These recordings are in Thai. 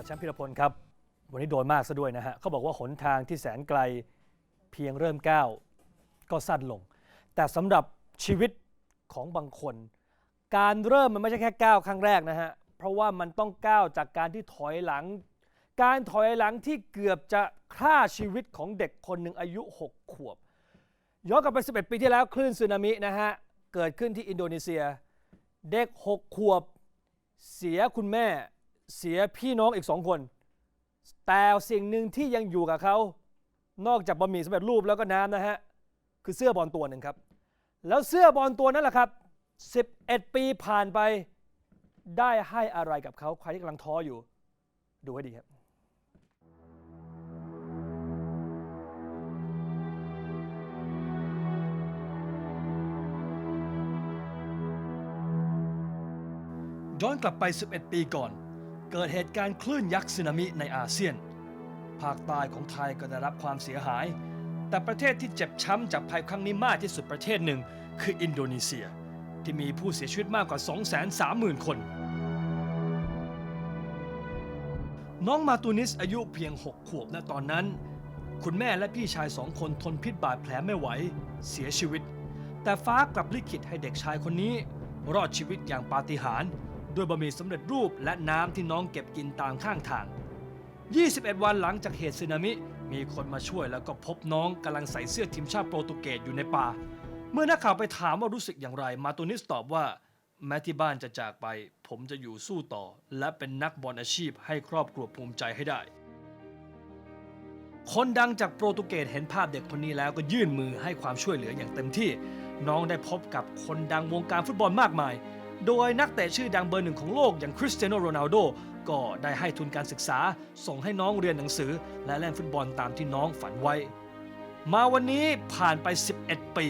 กับแชมป์พิรพลครับ วันนี้โดนมากซะด้วยนะฮะเขาบอกว่าหนทางที่แสนไกลเพียงเริ่มก้าวก็สั้นลง แต่สำหรับชีวิตของบางคน การเริ่มมันไม่ใช่แค่ก้าวครั้งแรกนะฮะเพราะว่ามันต้องก้าวจากการที่ถอยหลัง การถอยหลังที่เกือบจะฆ่าชีวิตของเด็กคนหนึ่งอายุ 6 ขวบ ย้อนกลับไป 11 ปีที่แล้วคลื่นสึนามินะฮะเกิดขึ้นที่อินโดนีเซีย เด็ก 6 ขวบ เสียคุณแม่ เสียพี่น้องอีกสองคน แต่สิ่งหนึ่งที่ยังอยู่กับเขานอกจากบะหมี่สำเร็จรูปแล้วก็น้ำนะฮะคือเสื้อบอลตัวหนึ่งครับ แล้วเสื้อบอลตัวนั้นแหละครับ 11 ปีผ่านไปได้ให้อะไรกับเขาใครที่กำลังท้ออยู่ ดูให้ดีครับย้อนกลับไป 11 ปีก่อน เกิดเหตุการณ์คลื่นยักษ์สึนามิในอาเซียน ภาคใต้ของไทยก็ได้รับความเสียหาย แต่ประเทศที่เจ็บช้ำจากภัยครั้งนี้มากที่สุดประเทศหนึ่ง คืออินโดนีเซีย ที่มีผู้เสียชีวิตมากกว่า 230,000 คน น้องมาตูนิสอายุเพียง 6 ขวบณตอนนั้น คุณแม่และพี่ชายสองคนทนพิษบาดแผลไม่ไหว เสียชีวิต แต่ฟ้ากลับลิขิตให้เด็กชายคนนี้ รอดชีวิตอย่างปาฏิหาริย์ ด้วยบะหมี่สำเร็จรูปและน้ำที่น้องเก็บกินตามข้างทาง 21 วันหลังจากเหตุสึนามิ มีคนมาช่วยแล้วก็พบน้องกำลังใส่เสื้อทีมชาติโปรตุเกสอยู่ในป่า เมื่อนักข่าวไปถามว่ารู้สึกอย่างไร มาตูนิสตอบว่า แม้ที่บ้านจะจากไป ผมจะอยู่สู้ต่อ และเป็นนักบอลอาชีพให้ครอบครัวภูมิใจให้ได้ คนดังจากโปรตุเกสเห็นภาพเด็กคนนี้แล้วก็ยื่นมือให้ความช่วยเหลืออย่างเต็มที่ น้องได้พบกับคนดังวงการฟุตบอลมากมาย โดยนักเตะชื่อดังเบอร์หนึ่งของโลกอย่างคริสเตียโนโรนัลโดก็ได้ให้ทุนการศึกษา ส่งให้น้องเรียนหนังสือ และเล่นฟุตบอลตามที่น้องฝันไว้ มาวันนี้ผ่านไป 11 ปี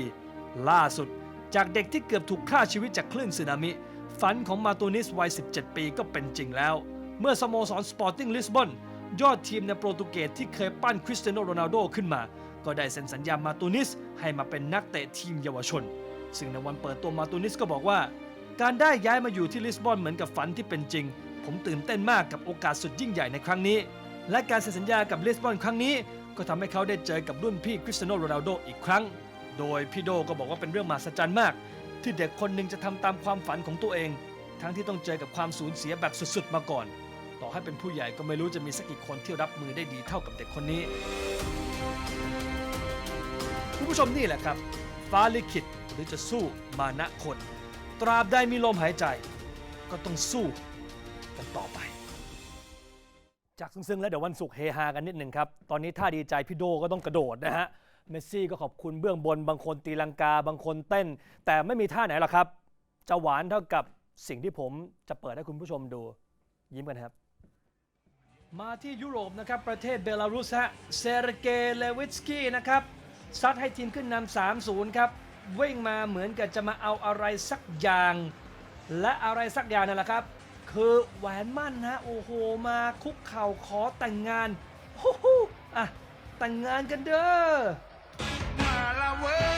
ล่าสุด จากเด็กที่เกือบถูกฆ่าชีวิตจากคลื่นสึนามิ ฝันของมาตูนิสวัย 17 ปีก็เป็นจริงแล้ว เมื่อสโมสรสปอร์ติ้งลิสบอนยอดทีมในโปรตุเกสที่เคยปั้นคริสเตียโนโรนัลโดขึ้นมา ก็ได้เซ็นสัญญามาตูนิสให้มาเป็นนักเตะทีมเยาวชน ซึ่งในวันเปิดตัวมาตูนิสก็บอกว่า การได้ย้ายมาอยู่ที่ลิสบอนเหมือนกับฝันที่เป็นจริง ผมตื่นเต้นมากกับโอกาสสุดยิ่งใหญ่ในครั้งนี้ และการเซ็นสัญญากับลิสบอนครั้งนี้ ก็ทำให้เขาได้เจอกับรุ่นพี่คริสเตียโนโรนัลโดอีกครั้ง โดยพี่โดก็บอกว่าเป็นเรื่องมหัศจรรย์มาก ที่เด็กคนหนึ่งจะทำตามความฝันของตัวเอง ทั้งที่ต้องเจอกับความสูญเสียแบบสุดๆ มาก่อน ต่อให้เป็นผู้ใหญ่ก็ไม่รู้จะมีสักกี่คนที่รับมือได้ดีเท่ากับเด็กคนนี้คุณผู้ชมนี่แหละครับฟ้าลิขิตหรือจะสู้มานะคน ตราบใดมีลมหายใจ ก็ต้องสู้กันต่อไป จากซึ้งๆ แล้วเดี๋ยววันศุกร์เฮฮากันนิดหนึ่งครับ ตอนนี้ถ้าดีใจพี่โดก็ต้องกระโดดนะฮะ เมสซี่ก็ขอบคุณเบื้องบนบางคนตีลังกาบางคนเต้น แต่ไม่มีท่าไหนหรอกครับ จะหวานเท่ากับสิ่งที่ผมจะเปิดให้คุณผู้ชมดู ยิ้มกันครับ มาที่ยุโรปนะครับ ประเทศเบลารุสฮะเซร์เกย์เลวิสกี้นะครับซัดให้ทีมขึ้นนำ3-0 ครับ วิ่งมาเหมือนกับจะมาเอาอะไรสักอย่าง และอะไรสักอย่างนั่นแหละครับ คือแหวนมั่นนะโอ้โหมาคุกเข่าขอแต่งงานฮู้ฮู้อะแต่งงานกันเด้อมาละเว้ย